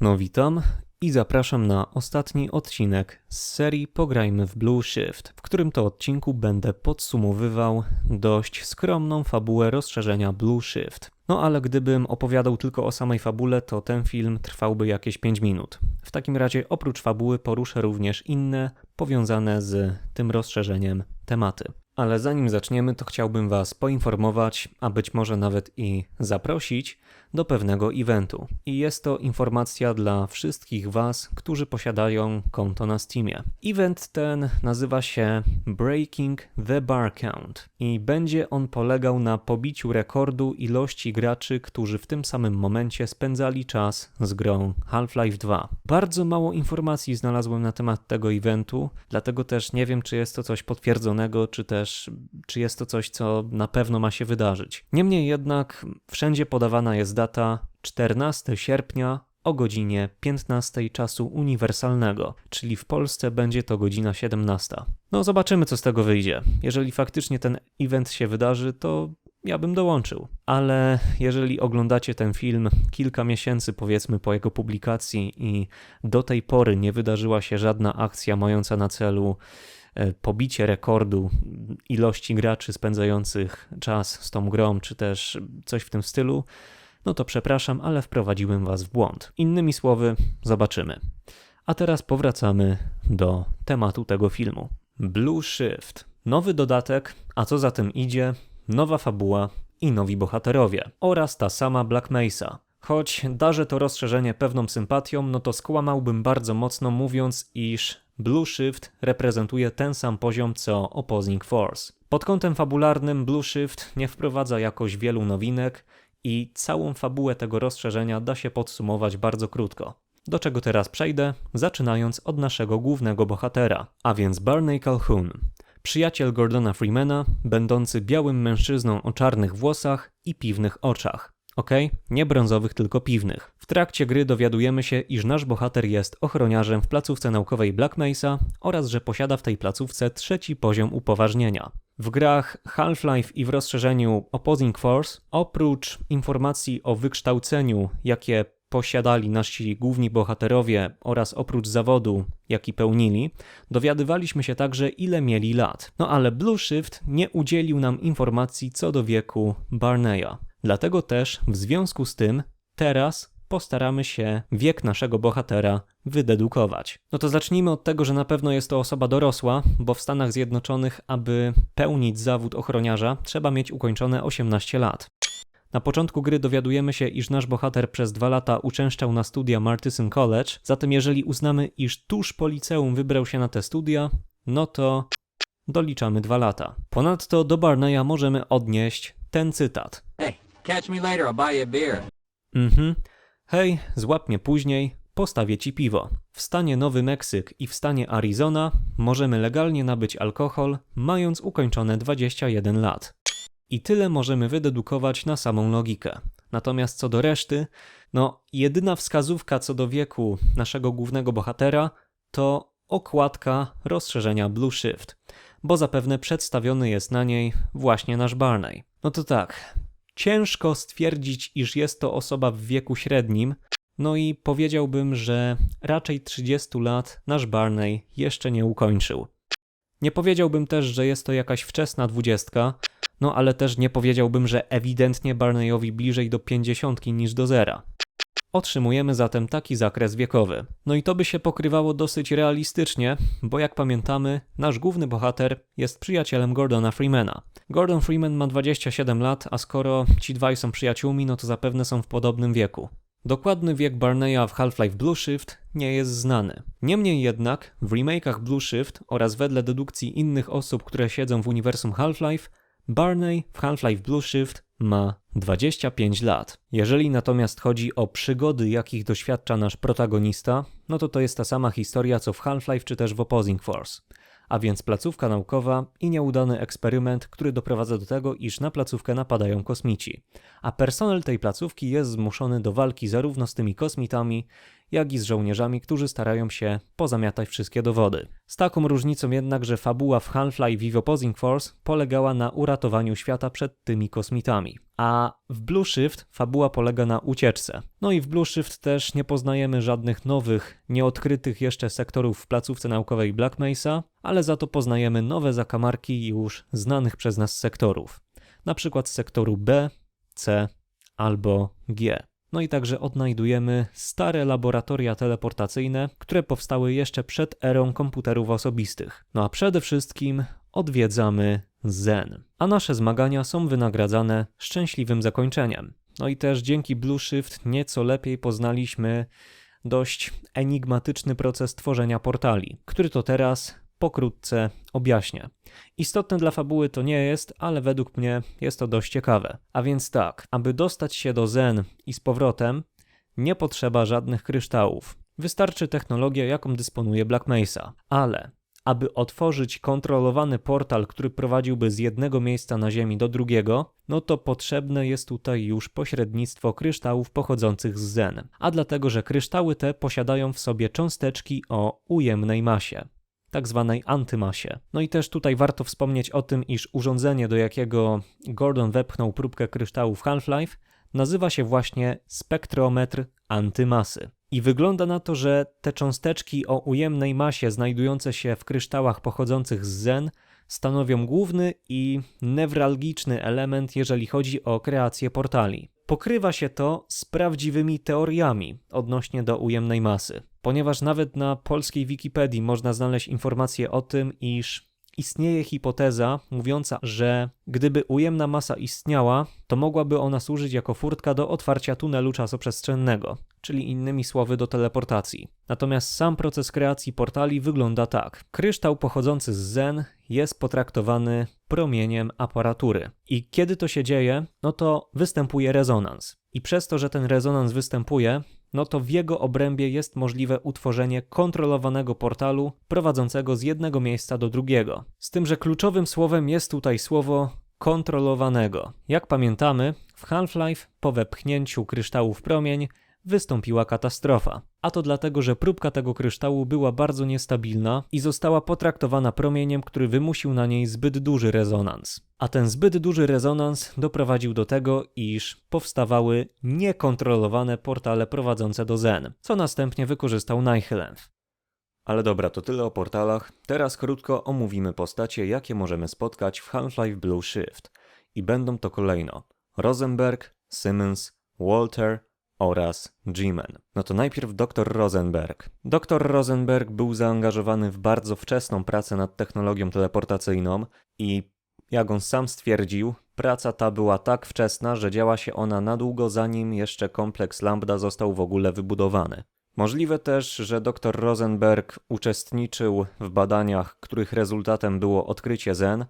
No witam i zapraszam na ostatni odcinek z serii Pograjmy w Blue Shift, w którym to odcinku będę podsumowywał dość skromną fabułę rozszerzenia Blue Shift. No ale gdybym opowiadał tylko o samej fabule, to ten film trwałby jakieś 5 minut. W takim razie oprócz fabuły poruszę również inne, powiązane z tym rozszerzeniem tematy. Ale zanim zaczniemy, to chciałbym Was poinformować, a być może nawet i zaprosić do pewnego eventu. I jest to informacja dla wszystkich Was, którzy posiadają konto na Steamie. Event ten nazywa się Breaking the Bar Count i będzie on polegał na pobiciu rekordu ilości graczy, którzy w tym samym momencie spędzali czas z grą Half-Life 2. Bardzo mało informacji znalazłem na temat tego eventu, dlatego też nie wiem, czy jest to coś potwierdzonego, czy też czy jest to coś, co na pewno ma się wydarzyć. Niemniej jednak wszędzie podawana jest data 14 sierpnia o godzinie 15 czasu uniwersalnego, czyli w Polsce będzie to godzina 17. No zobaczymy co z tego wyjdzie. Jeżeli faktycznie ten event się wydarzy, to ja bym dołączył. Ale jeżeli oglądacie ten film kilka miesięcy, powiedzmy, po jego publikacji i do tej pory nie wydarzyła się żadna akcja mająca na celu pobicie rekordu ilości graczy spędzających czas z tą grą, czy też coś w tym stylu, no to przepraszam, ale wprowadziłem Was w błąd. Innymi słowy, zobaczymy. A teraz powracamy do tematu tego filmu. Blue Shift. Nowy dodatek, a co za tym idzie, nowa fabuła i nowi bohaterowie oraz ta sama Black Mesa. Choć darzę to rozszerzenie pewną sympatią, no to skłamałbym bardzo mocno mówiąc, iż Blue Shift reprezentuje ten sam poziom co Opposing Force. Pod kątem fabularnym Blue Shift nie wprowadza jakoś wielu nowinek i całą fabułę tego rozszerzenia da się podsumować bardzo krótko. Do czego teraz przejdę, zaczynając od naszego głównego bohatera, a więc Barney Calhoun. Przyjaciel Gordona Freemana, będący białym mężczyzną o czarnych włosach i piwnych oczach. Ok, nie brązowych, tylko piwnych. W trakcie gry dowiadujemy się, iż nasz bohater jest ochroniarzem w placówce naukowej Black Mesa oraz że posiada w tej placówce trzeci poziom upoważnienia. W grach Half-Life i w rozszerzeniu Opposing Force, oprócz informacji o wykształceniu, jakie posiadali nasi główni bohaterowie oraz oprócz zawodu, jaki pełnili, dowiadywaliśmy się także, ile mieli lat. No ale Blue Shift nie udzielił nam informacji co do wieku Barneya. Dlatego też, w związku z tym, teraz postaramy się wiek naszego bohatera wydedukować. No to zacznijmy od tego, że na pewno jest to osoba dorosła, bo w Stanach Zjednoczonych, aby pełnić zawód ochroniarza, trzeba mieć ukończone 18 lat. Na początku gry dowiadujemy się, iż nasz bohater przez dwa lata uczęszczał na studia Martyson College, zatem jeżeli uznamy, iż tuż po liceum wybrał się na te studia, no to doliczamy dwa lata. Ponadto do Barneya możemy odnieść ten cytat. Hey, catch me later, I'll buy you a beer. Mhm. Hej, złap mnie później, postawię ci piwo. W stanie Nowy Meksyk i w stanie Arizona możemy legalnie nabyć alkohol, mając ukończone 21 lat. I tyle możemy wydedukować na samą logikę. Natomiast co do reszty, no jedyna wskazówka co do wieku naszego głównego bohatera to okładka rozszerzenia Blue Shift, bo zapewne przedstawiony jest na niej właśnie nasz Barney. No to tak, ciężko stwierdzić, iż jest to osoba w wieku średnim, no i powiedziałbym, że raczej 30 lat nasz Barney jeszcze nie ukończył. Nie powiedziałbym też, że jest to jakaś wczesna dwudziestka, no ale też nie powiedziałbym, że ewidentnie Barneyowi bliżej do 50 niż do zera. Otrzymujemy zatem taki zakres wiekowy. No i to by się pokrywało dosyć realistycznie, bo jak pamiętamy, nasz główny bohater jest przyjacielem Gordona Freemana. Gordon Freeman ma 27 lat, a skoro ci dwaj są przyjaciółmi, no to zapewne są w podobnym wieku. Dokładny wiek Barneya w Half-Life Blue Shift nie jest znany. Niemniej jednak w remake'ach Blue Shift oraz wedle dedukcji innych osób, które siedzą w uniwersum Half-Life, Barney w Half-Life Blue Shift ma 25 lat. Jeżeli natomiast chodzi o przygody, jakich doświadcza nasz protagonista, no to to jest ta sama historia co w Half-Life czy też w Opposing Force. A więc placówka naukowa i nieudany eksperyment, który doprowadza do tego, iż na placówkę napadają kosmici. A personel tej placówki jest zmuszony do walki zarówno z tymi kosmitami, jak i z żołnierzami, którzy starają się pozamiatać wszystkie dowody. Z taką różnicą jednak, że fabuła w Half-Life Vivo Opposing Force polegała na uratowaniu świata przed tymi kosmitami. A w Blue Shift fabuła polega na ucieczce. No i w Blue Shift też nie poznajemy żadnych nowych, nieodkrytych jeszcze sektorów w placówce naukowej Black Mesa, ale za to poznajemy nowe zakamarki już znanych przez nas sektorów. Na przykład sektoru B, C albo G. No i także odnajdujemy stare laboratoria teleportacyjne, które powstały jeszcze przed erą komputerów osobistych. No a przede wszystkim odwiedzamy Zen. A nasze zmagania są wynagradzane szczęśliwym zakończeniem. No i też dzięki Blue Shift nieco lepiej poznaliśmy dość enigmatyczny proces tworzenia portali, który to teraz pokrótce objaśnię. Istotne dla fabuły to nie jest, ale według mnie jest to dość ciekawe. A więc tak, aby dostać się do Zen i z powrotem, nie potrzeba żadnych kryształów. Wystarczy technologia, jaką dysponuje Black Mesa. Ale aby otworzyć kontrolowany portal, który prowadziłby z jednego miejsca na Ziemi do drugiego, no to potrzebne jest tutaj już pośrednictwo kryształów pochodzących z Zen. A dlatego, że kryształy te posiadają w sobie cząsteczki o ujemnej masie tak zwanej antymasie. No i też tutaj warto wspomnieć o tym, iż urządzenie, do jakiego Gordon wepchnął próbkę kryształu w Half-Life, nazywa się właśnie spektrometr antymasy. I wygląda na to, że te cząsteczki o ujemnej masie znajdujące się w kryształach pochodzących z Zen stanowią główny i newralgiczny element, jeżeli chodzi o kreację portali. Pokrywa się to z prawdziwymi teoriami odnośnie do ujemnej masy, ponieważ nawet na polskiej Wikipedii można znaleźć informacje o tym, iż istnieje hipoteza mówiąca, że gdyby ujemna masa istniała, to mogłaby ona służyć jako furtka do otwarcia tunelu czasoprzestrzennego, czyli innymi słowy do teleportacji. Natomiast sam proces kreacji portali wygląda tak. Kryształ pochodzący z Zen jest potraktowany promieniem aparatury. I kiedy to się dzieje, no to występuje rezonans. I przez to, że ten rezonans występuje, no to w jego obrębie jest możliwe utworzenie kontrolowanego portalu prowadzącego z jednego miejsca do drugiego. Z tym, że kluczowym słowem jest tutaj słowo kontrolowanego. Jak pamiętamy, w Half-Life po wepchnięciu kryształu w promień wystąpiła katastrofa. A to dlatego, że próbka tego kryształu była bardzo niestabilna i została potraktowana promieniem, który wymusił na niej zbyt duży rezonans. A ten zbyt duży rezonans doprowadził do tego, iż powstawały niekontrolowane portale prowadzące do Zen, co następnie wykorzystał Nihilength. Ale dobra, to tyle o portalach. Teraz krótko omówimy postacie, jakie możemy spotkać w Half-Life Blue Shift. I będą to kolejno Rosenberg, Simmons, Walter, oraz G-Man. No to najpierw dr Rosenberg. Dr Rosenberg był zaangażowany w bardzo wczesną pracę nad technologią teleportacyjną i jak on sam stwierdził, praca ta była tak wczesna, że działa się ona na długo zanim jeszcze kompleks Lambda został w ogóle wybudowany. Możliwe też, że dr Rosenberg uczestniczył w badaniach, których rezultatem było odkrycie Zen,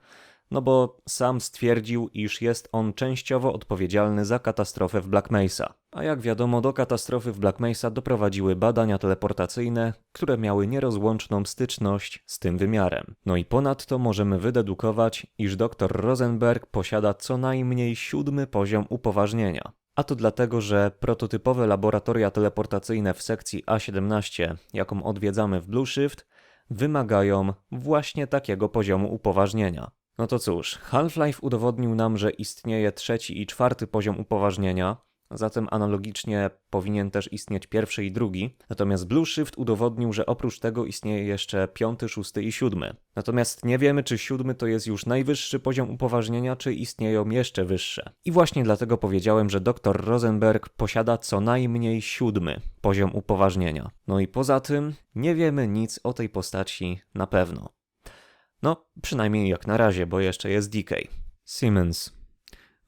no bo sam stwierdził, iż jest on częściowo odpowiedzialny za katastrofę w Black Mesa. A jak wiadomo, do katastrofy w Black Mesa doprowadziły badania teleportacyjne, które miały nierozłączną styczność z tym wymiarem. No i ponadto możemy wydedukować, iż dr Rosenberg posiada co najmniej siódmy poziom upoważnienia. A to dlatego, że prototypowe laboratoria teleportacyjne w sekcji A17, jaką odwiedzamy w Blue Shift, wymagają właśnie takiego poziomu upoważnienia. No to cóż, Half-Life udowodnił nam, że istnieje trzeci i czwarty poziom upoważnienia, zatem analogicznie powinien też istnieć pierwszy i drugi. Natomiast Blue Shift udowodnił, że oprócz tego istnieje jeszcze piąty, szósty i siódmy. Natomiast nie wiemy, czy siódmy to jest już najwyższy poziom upoważnienia, czy istnieją jeszcze wyższe. I właśnie dlatego powiedziałem, że dr Rosenberg posiada co najmniej siódmy poziom upoważnienia. No i poza tym nie wiemy nic o tej postaci na pewno. No, przynajmniej jak na razie, bo jeszcze jest DK. Siemens.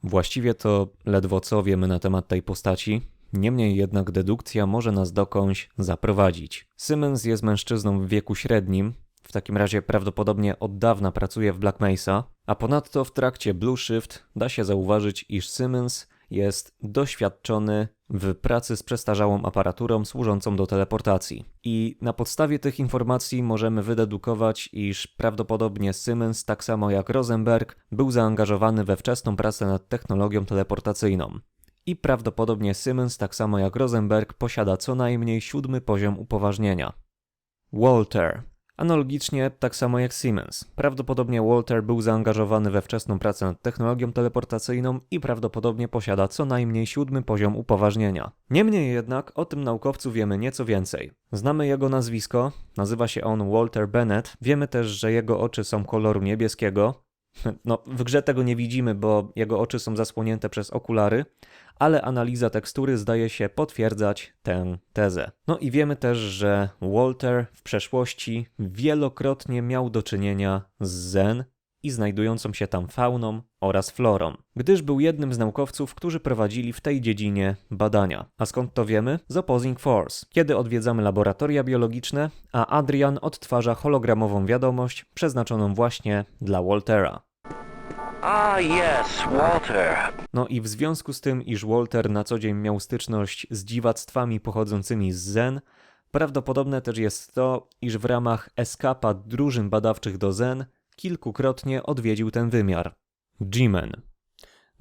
Właściwie to ledwo co wiemy na temat tej postaci, niemniej jednak dedukcja może nas dokądś zaprowadzić. Simmons jest mężczyzną w wieku średnim, w takim razie prawdopodobnie od dawna pracuje w Black Mesa, a ponadto w trakcie Blue Shift da się zauważyć, iż Simmons jest doświadczony w pracy z przestarzałą aparaturą służącą do teleportacji. I na podstawie tych informacji możemy wydedukować, iż prawdopodobnie Simmons, tak samo jak Rosenberg, był zaangażowany we wczesną pracę nad technologią teleportacyjną. i prawdopodobnie Simmons, tak samo jak Rosenberg, posiada co najmniej siódmy poziom upoważnienia. Walter. Analogicznie, tak samo jak Siemens. Prawdopodobnie Walter był zaangażowany we wczesną pracę nad technologią teleportacyjną i prawdopodobnie posiada co najmniej siódmy poziom upoważnienia. Niemniej jednak o tym naukowcu wiemy nieco więcej. Znamy jego nazwisko, nazywa się on Walter Bennett. Wiemy też, że jego oczy są koloru niebieskiego. No, w grze tego nie widzimy, bo jego oczy są zasłonięte przez okulary, ale analiza tekstury zdaje się potwierdzać tę tezę. No i wiemy też, że Walter w przeszłości wielokrotnie miał do czynienia z Zen i znajdującą się tam fauną oraz florą, gdyż był jednym z naukowców, którzy prowadzili w tej dziedzinie badania. A skąd to wiemy? Z Opposing Force, kiedy odwiedzamy laboratoria biologiczne, a Adrian odtwarza hologramową wiadomość przeznaczoną właśnie dla Waltera. Ah, yes, Walter. No i w związku z tym, iż Walter na co dzień miał styczność z dziwactwami pochodzącymi z Zen, prawdopodobne też jest to, iż w ramach eskapa drużyn badawczych do Zen kilkukrotnie odwiedził ten wymiar. G-Man.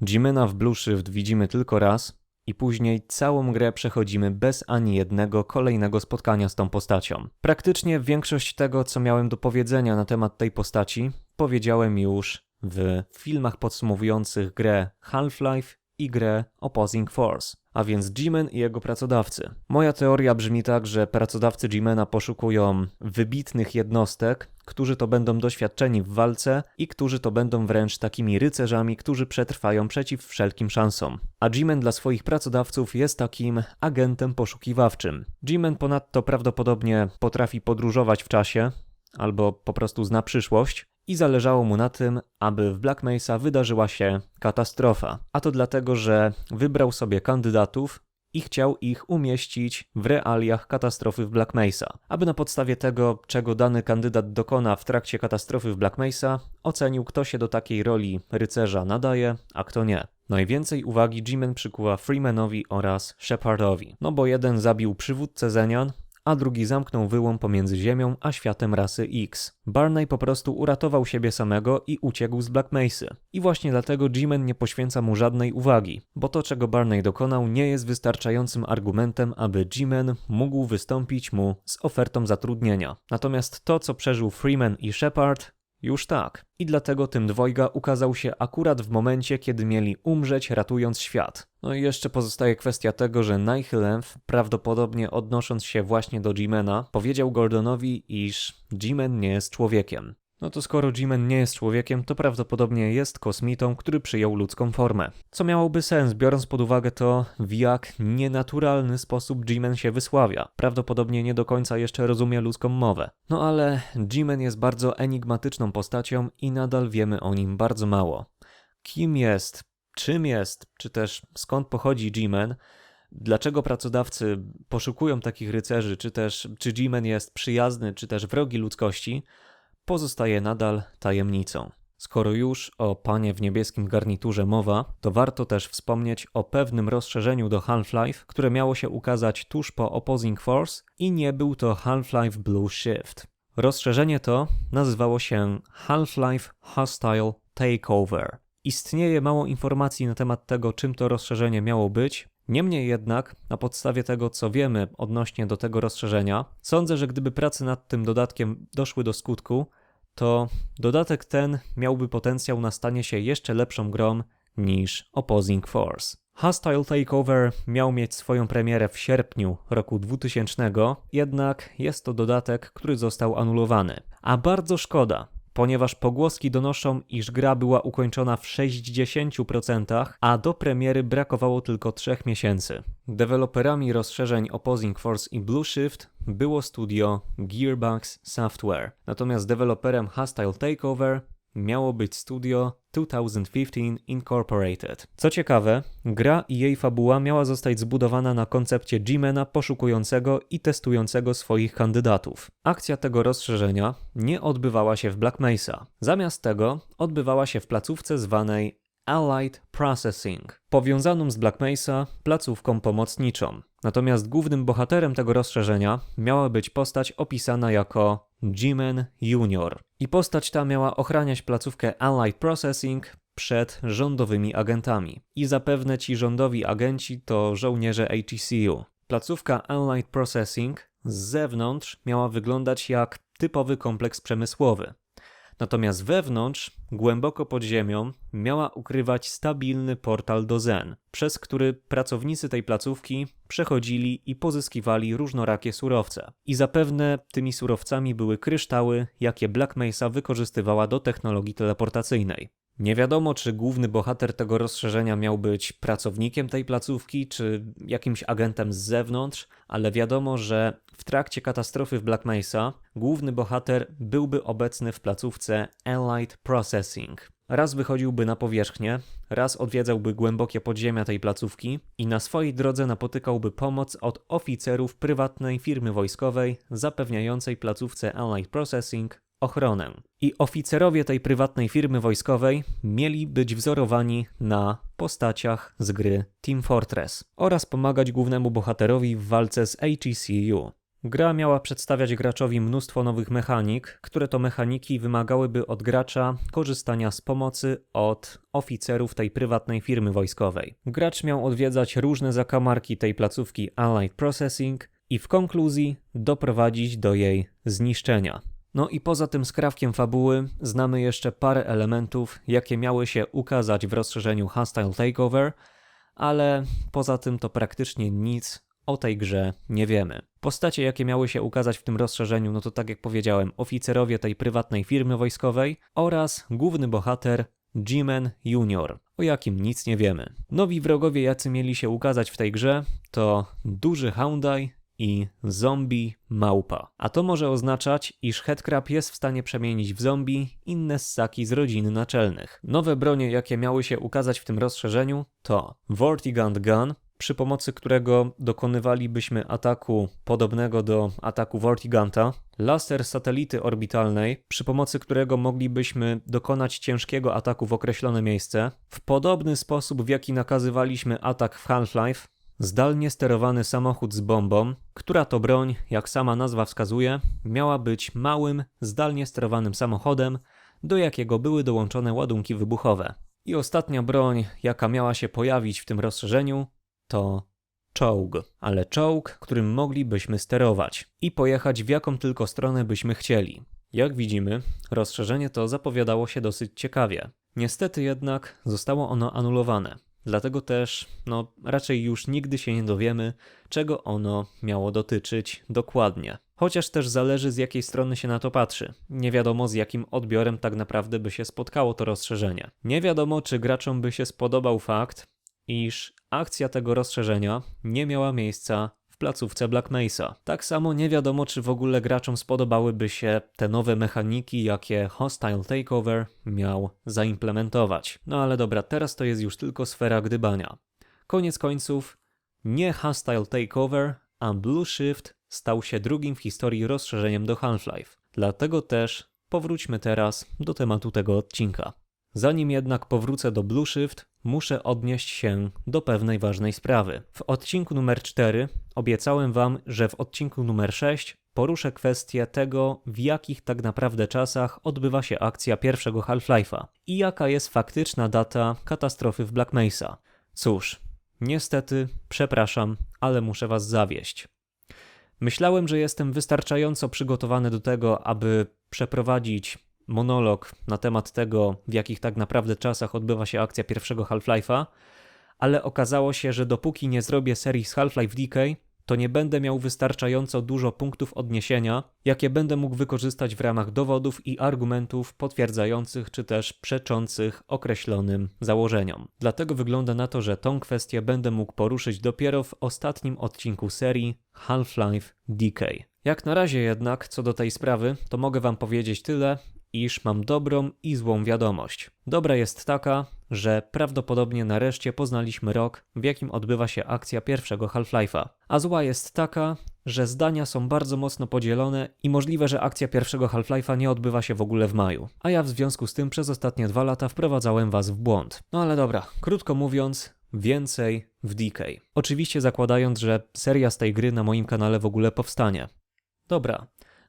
G-Mana w Blue Shift widzimy tylko raz i później całą grę przechodzimy bez ani jednego kolejnego spotkania z tą postacią. Praktycznie większość tego, co miałem do powiedzenia na temat tej postaci, powiedziałem już w filmach podsumowujących grę Half-Life i grę Opposing Force, a więc G-Man i jego pracodawcy. Moja teoria brzmi tak, że pracodawcy G-Mana poszukują wybitnych jednostek, którzy to będą doświadczeni w walce i którzy to będą wręcz takimi rycerzami, którzy przetrwają przeciw wszelkim szansom. A G-Man dla swoich pracodawców jest takim agentem poszukiwawczym. G-Man ponadto prawdopodobnie potrafi podróżować w czasie, albo po prostu zna przyszłość, i zależało mu na tym, aby w Black Mesa wydarzyła się katastrofa. A to dlatego, że wybrał sobie kandydatów i chciał ich umieścić w realiach katastrofy w Black Mesa, aby na podstawie tego, czego dany kandydat dokona w trakcie katastrofy w Black Mesa, ocenił, kto się do takiej roli rycerza nadaje, a kto nie. Najwięcej uwagi G-Man przykuła Freemanowi oraz Shepardowi, no bo jeden zabił przywódcę Zenian, a drugi zamknął wyłom pomiędzy Ziemią a światem rasy X. Barney po prostu uratował siebie samego i uciekł z Black Mesy. I właśnie dlatego G-Man nie poświęca mu żadnej uwagi, bo to czego Barney dokonał nie jest wystarczającym argumentem, aby G-Man mógł wystąpić mu z ofertą zatrudnienia. Natomiast to co przeżył Freeman i Shepard już tak. I dlatego tym dwojga ukazał się akurat w momencie, kiedy mieli umrzeć, ratując świat. No i jeszcze pozostaje kwestia tego, że Nihilemph, prawdopodobnie odnosząc się właśnie do G-Mana, powiedział Gordonowi, iż G-Man nie jest człowiekiem. No to skoro G-Man nie jest człowiekiem, to prawdopodobnie jest kosmitą, który przyjął ludzką formę. Co miałoby sens, biorąc pod uwagę to, w jak nienaturalny sposób G-Man się wysławia. Prawdopodobnie nie do końca jeszcze rozumie ludzką mowę. No ale G-Man jest bardzo enigmatyczną postacią i nadal wiemy o nim bardzo mało. Kim jest, czym jest, czy też skąd pochodzi G-Man, dlaczego pracodawcy poszukują takich rycerzy, czy też czy G-Man jest przyjazny, czy też wrogi ludzkości, pozostaje nadal tajemnicą. Skoro już o panie w niebieskim garniturze mowa, to warto też wspomnieć o pewnym rozszerzeniu do Half-Life, które miało się ukazać tuż po Opposing Force i nie był to Half-Life Blue Shift. Rozszerzenie to nazywało się Half-Life Hostile Takeover. Istnieje mało informacji na temat tego, czym to rozszerzenie miało być, Niemniej jednak, na podstawie tego, co wiemy odnośnie do tego rozszerzenia, sądzę, że gdyby prace nad tym dodatkiem doszły do skutku, to dodatek ten miałby potencjał na stanie się jeszcze lepszą grą niż Opposing Force. Hostile Takeover miał mieć swoją premierę w sierpniu roku 2000, jednak jest to dodatek, który został anulowany. A bardzo szkoda, ponieważ pogłoski donoszą, iż gra była ukończona w 60%, a do premiery brakowało tylko 3 miesięcy. Deweloperami rozszerzeń Opposing Force i Blue Shift było studio Gearbox Software, natomiast deweloperem Hostile Takeover miało być studio 2015 Incorporated. Co ciekawe, gra i jej fabuła miała zostać zbudowana na koncepcie G-Mana poszukującego i testującego swoich kandydatów. Akcja tego rozszerzenia nie odbywała się w Black Mesa. Zamiast tego odbywała się w placówce zwanej Allied Processing, powiązaną z Black Mesa placówką pomocniczą. Natomiast głównym bohaterem tego rozszerzenia miała być postać opisana jako G-Man Junior. I postać ta miała ochraniać placówkę Allied Processing przed rządowymi agentami. I zapewne ci rządowi agenci to żołnierze HECU. Placówka Allied Processing z zewnątrz miała wyglądać jak typowy kompleks przemysłowy. Natomiast wewnątrz, głęboko pod ziemią, miała ukrywać stabilny portal do Zen, przez który pracownicy tej placówki przechodzili i pozyskiwali różnorakie surowce. I zapewne tymi surowcami były kryształy, jakie Black Mesa wykorzystywała do technologii teleportacyjnej. Nie wiadomo, czy główny bohater tego rozszerzenia miał być pracownikiem tej placówki, czy jakimś agentem z zewnątrz, ale wiadomo, że w trakcie katastrofy w Black Mesa główny bohater byłby obecny w placówce Allied Processing. Raz wychodziłby na powierzchnię, raz odwiedzałby głębokie podziemia tej placówki i na swojej drodze napotykałby pomoc od oficerów prywatnej firmy wojskowej zapewniającej placówce Allied Processing ochronę. I oficerowie tej prywatnej firmy wojskowej mieli być wzorowani na postaciach z gry Team Fortress oraz pomagać głównemu bohaterowi w walce z HECU. Gra miała przedstawiać graczowi mnóstwo nowych mechanik, które to mechaniki wymagałyby od gracza korzystania z pomocy od oficerów tej prywatnej firmy wojskowej. Gracz miał odwiedzać różne zakamarki tej placówki Allied Processing i w konkluzji doprowadzić do jej zniszczenia. No i poza tym skrawkiem fabuły znamy jeszcze parę elementów, jakie miały się ukazać w rozszerzeniu Hostile Takeover, ale poza tym to praktycznie nic o tej grze nie wiemy. Postacie, jakie miały się ukazać w tym rozszerzeniu, no to tak jak powiedziałem, oficerowie tej prywatnej firmy wojskowej oraz główny bohater G-Man Junior, o jakim nic nie wiemy. Nowi wrogowie, jacy mieli się ukazać w tej grze, to duży Houndai i zombie małpa. A to może oznaczać, iż Headcrab jest w stanie przemienić w zombie inne ssaki z rodziny naczelnych. Nowe bronie, jakie miały się ukazać w tym rozszerzeniu, to Vortigund Gun, przy pomocy którego dokonywalibyśmy ataku podobnego do ataku Vortiganta, laser satelity orbitalnej, przy pomocy którego moglibyśmy dokonać ciężkiego ataku w określone miejsce, w podobny sposób w jaki nakazywaliśmy atak w Half-Life, Zdalnie sterowany samochód z bombą, która to broń, jak sama nazwa wskazuje, miała być małym, zdalnie sterowanym samochodem, do jakiego były dołączone ładunki wybuchowe. I ostatnia broń, jaka miała się pojawić w tym rozszerzeniu, to czołg, ale czołg, którym moglibyśmy sterować i pojechać w jaką tylko stronę byśmy chcieli. Jak widzimy, rozszerzenie to zapowiadało się dosyć ciekawie. Niestety jednak zostało ono anulowane. Dlatego też, no, raczej już nigdy się nie dowiemy, czego ono miało dotyczyć dokładnie. Chociaż też zależy z jakiej strony się na to patrzy. Nie wiadomo z jakim odbiorem tak naprawdę by się spotkało to rozszerzenie. Nie wiadomo, czy graczom by się spodobał fakt, iż akcja tego rozszerzenia nie miała miejsca placówce Black Mesa. Tak samo nie wiadomo, czy w ogóle graczom spodobałyby się te nowe mechaniki, jakie Hostile Takeover miał zaimplementować. No ale dobra, teraz to jest już tylko sfera gdybania. Koniec końców, nie Hostile Takeover, a Blue Shift stał się drugim w historii rozszerzeniem do Half-Life. Dlatego też powróćmy teraz do tematu tego odcinka. Zanim jednak powrócę do Blue Shift, muszę odnieść się do pewnej ważnej sprawy. W odcinku numer 4 obiecałem Wam, że w odcinku numer 6 poruszę kwestię tego, w jakich tak naprawdę czasach odbywa się akcja pierwszego Half-Life'a i jaka jest faktyczna data katastrofy w Black Mesa. Cóż, niestety, przepraszam, ale muszę Was zawieść. Myślałem, że jestem wystarczająco przygotowany do tego, aby przeprowadzić monolog na temat tego, w jakich tak naprawdę czasach odbywa się akcja pierwszego Half-Life'a, ale okazało się, że dopóki nie zrobię serii z Half-Life Decay, to nie będę miał wystarczająco dużo punktów odniesienia, jakie będę mógł wykorzystać w ramach dowodów i argumentów potwierdzających czy też przeczących określonym założeniom. Dlatego wygląda na to, że tą kwestię będę mógł poruszyć dopiero w ostatnim odcinku serii Half-Life Decay. Jak na razie jednak, co do tej sprawy, to mogę Wam powiedzieć tyle, iż mam dobrą i złą wiadomość. Dobra jest taka, że prawdopodobnie nareszcie poznaliśmy rok, w jakim odbywa się akcja pierwszego Half-Life'a. A zła jest taka, że zdania są bardzo mocno podzielone i możliwe, że akcja pierwszego Half-Life'a nie odbywa się w ogóle w maju. A ja w związku z tym przez ostatnie dwa lata wprowadzałem was w błąd. No ale dobra, krótko mówiąc, więcej w DK. Oczywiście zakładając, że seria z tej gry na moim kanale w ogóle powstanie. Dobra,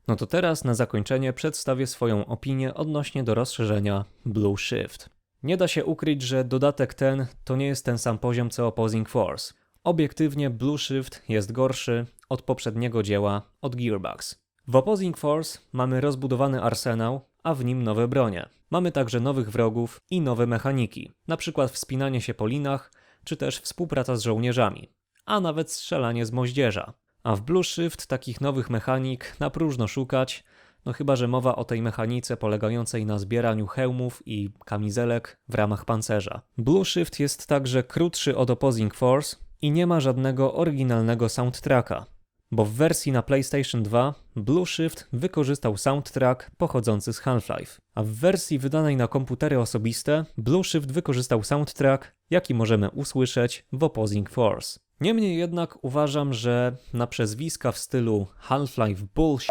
no to teraz na zakończenie przedstawię swoją opinię odnośnie do rozszerzenia Blue Shift. Nie da się ukryć, że dodatek ten to nie jest ten sam poziom co Opposing Force. Obiektywnie Blue Shift jest gorszy od poprzedniego dzieła od Gearbox. W Opposing Force mamy rozbudowany arsenał, a w nim nowe bronie. Mamy także nowych wrogów i nowe mechaniki, przykład wspinanie się po linach, czy też współpraca z żołnierzami, a nawet strzelanie z moździerza. A w Blue Shift takich nowych mechanik na próżno szukać, no chyba, że mowa o tej mechanice polegającej na zbieraniu hełmów i kamizelek w ramach pancerza. Blue Shift jest także krótszy od Opposing Force i nie ma żadnego oryginalnego soundtracka, bo w wersji na PlayStation 2 Blue Shift wykorzystał soundtrack pochodzący z Half-Life, a w wersji wydanej na komputery osobiste Blue Shift wykorzystał soundtrack, jaki możemy usłyszeć w Opposing Force. Niemniej jednak uważam, że na przezwiska w stylu Half-Life Bullshit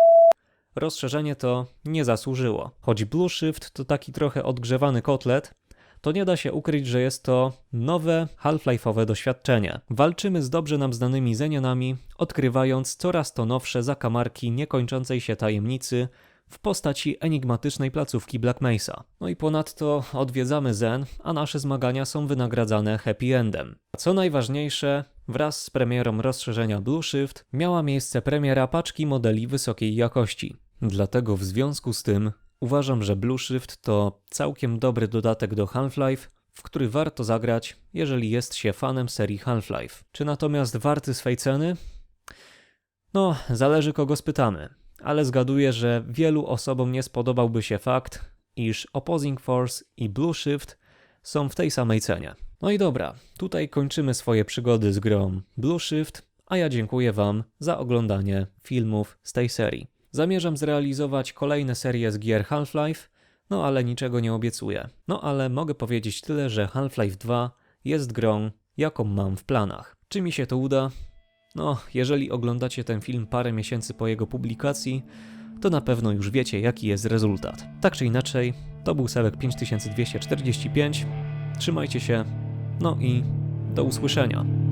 rozszerzenie to nie zasłużyło. Choć Blue Shift to taki trochę odgrzewany kotlet, to nie da się ukryć, że jest to nowe Half-Life'owe doświadczenie. Walczymy z dobrze nam znanymi Zenianami, odkrywając coraz to nowsze zakamarki niekończącej się tajemnicy w postaci enigmatycznej placówki Black Mesa. No i ponadto odwiedzamy Zen, a nasze zmagania są wynagradzane happy endem. Co najważniejsze, wraz z premierą rozszerzenia Blue Shift miała miejsce premiera paczki modeli wysokiej jakości. Dlatego w związku z tym uważam, że Blue Shift to całkiem dobry dodatek do Half-Life, w który warto zagrać, jeżeli jest się fanem serii Half-Life. Czy natomiast warty swej ceny? No, zależy kogo spytamy, ale zgaduję, że wielu osobom nie spodobałby się fakt, iż Opposing Force i Blue Shift są w tej samej cenie. No i dobra, tutaj kończymy swoje przygody z grą Blue Shift, a ja dziękuję Wam za oglądanie filmów z tej serii. Zamierzam zrealizować kolejne serie z gier Half-Life, no ale niczego nie obiecuję. No ale mogę powiedzieć tyle, że Half-Life 2 jest grą, jaką mam w planach. Czy mi się to uda? No, jeżeli oglądacie ten film parę miesięcy po jego publikacji, to na pewno już wiecie, jaki jest rezultat. Tak czy inaczej, to był Sebek 5245. Trzymajcie się, no i do usłyszenia.